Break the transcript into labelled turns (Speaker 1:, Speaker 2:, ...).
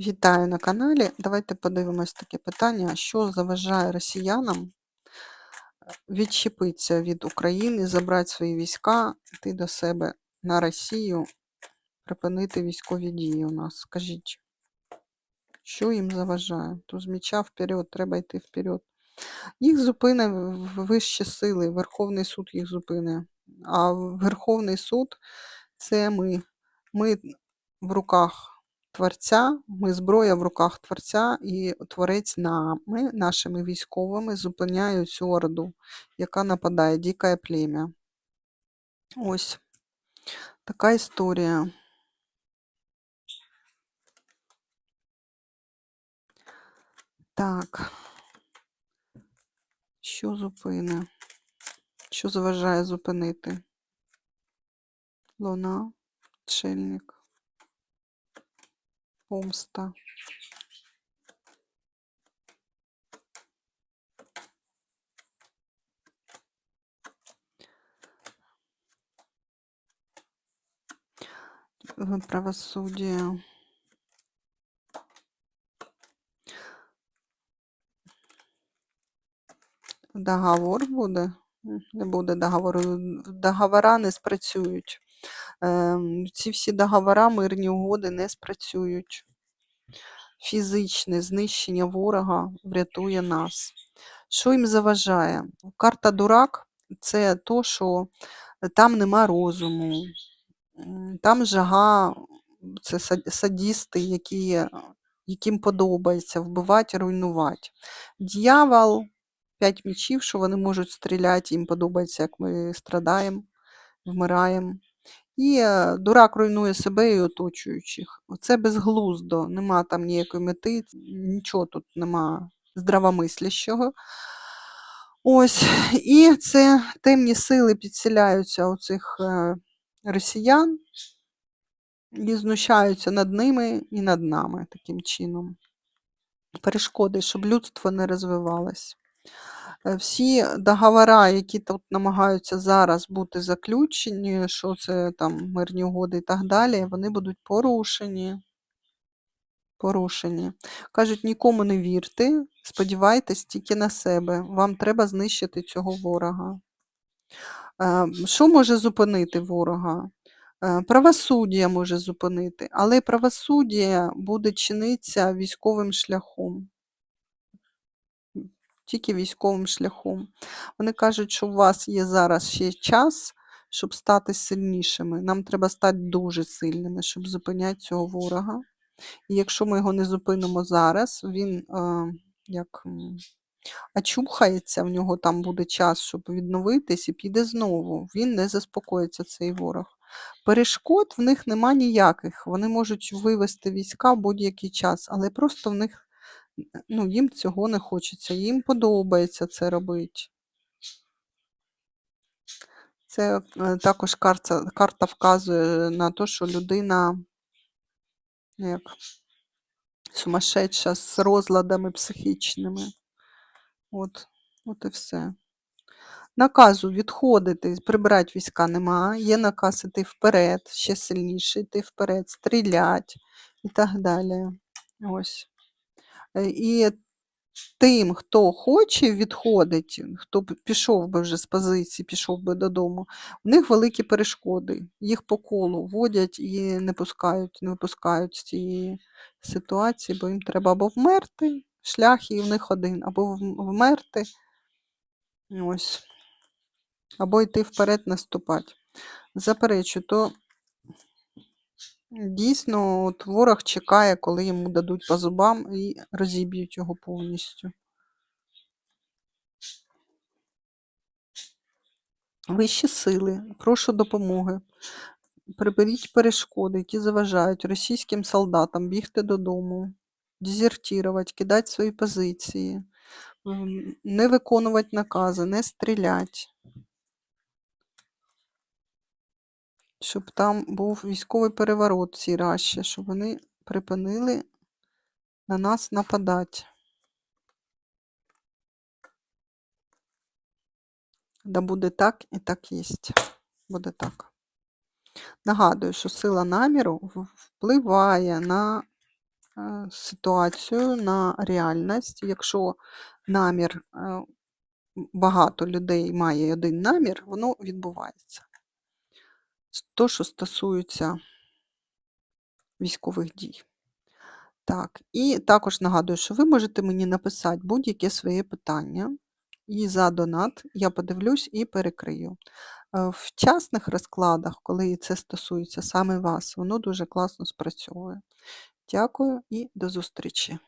Speaker 1: Вітаю на каналі. Давайте подивимось таке питання, що заважає росіянам відчепитися від України, забрати свої війська, йти до себе на Росію, припинити військові дії у нас. Скажіть, що їм заважає? То з меча вперед, треба йти вперед. Їх зупине в- вищі сили, Верховний суд їх зупине. А Верховний суд це ми. Ми в руках Творця, ми зброя в руках Творця, і Творець нами, нашими військовими, зупиняє цю орду, яка нападає, дикає плем'я. Ось така історія. Так. Що зупине? Що заважає зупинити? Луна, Чельник, помста. Е, Правосуддя. Договор буде? Не буде договору. Договора не спрацюють. Ем, Ці всі договора, мирні угоди не спрацюють. Фізичне знищення ворога врятує нас. Що їм заважає? Карта дурак це то, що там нема розуму, там жага, це са- садісти, які, яким подобається вбивати, руйнувати. Дьявол, п'ять мічів, що вони можуть стріляти, їм подобається, як ми страдаємо, вмираємо. І е, дурак руйнує себе і оточуючих. Це безглуздо, нема там ніякої мети, нічого тут нема здравомислящого. Ось, і це темні сили підселяються у цих е, росіян і знущаються над ними і над нами таким чином. Перешкоди, щоб людство не розвивалось. Е, Всі договора, які тут намагаються зараз бути заключені, що це там мирні угоди і так далі, вони будуть порушені. Порушені. Кажуть, нікому не вірте, сподівайтесь тільки на себе. Вам треба знищити цього ворога. Е, Що може зупинити ворога? Е, Правосуддя може зупинити, але правосуддя буде чинитися військовим шляхом. Тільки військовим шляхом. Вони кажуть, що у вас є зараз ще час, щоб стати сильнішими. Нам треба стати дуже сильними, щоб зупиняти цього ворога. І якщо ми його не зупинимо зараз, він е, як очухається, в нього там буде час, щоб відновитись, і піде знову. Він не заспокоїться, цей ворог. Перешкод в них нема ніяких. Вони можуть вивести війська в будь-який час, але просто в них ну, їм цього не хочеться. Їм подобається це робити. Це е, також карта, карта вказує на те, що людина ну, як сумасшедша з розладами психічними. От, от і все. Наказу відходити, прибирати війська нема. Є наказ іти вперед, ще сильніше йти вперед, стріляти і так далі. Ось. І тим, хто хоче відходить, хто пішов би вже з позиції, пішов би додому, у них великі перешкоди. Їх по колу водять і не пускають, не випускають з цієї ситуації, бо їм треба або вмерти, шлях і в них один, або вмерти, ось, або йти вперед, наступати. Заперечу, то дійсно от ворог чекає, коли йому дадуть по зубам і розіб'ють його повністю. Вищі сили, прошу допомоги. Приберіть перешкоди, які заважають російським солдатам бігти додому, дезертирувати, кидати свої позиції, не виконувати накази, не стріляти. Щоб там був військовий переворот цій раші, щоб вони припинили на нас нападати. Да буде так і так єсть. Буде так. Нагадую, що сила наміру впливає на е, ситуацію, на реальність. Якщо намір, е, багато людей має один намір, воно відбувається. То, що стосується військових дій. Так, і також нагадую, що ви можете мені написати будь-яке своє питання, і за донат я подивлюсь і перекрию. Е, В частних розкладах, коли це стосується саме вас, воно дуже класно спрацьовує. Дякую і до зустрічі!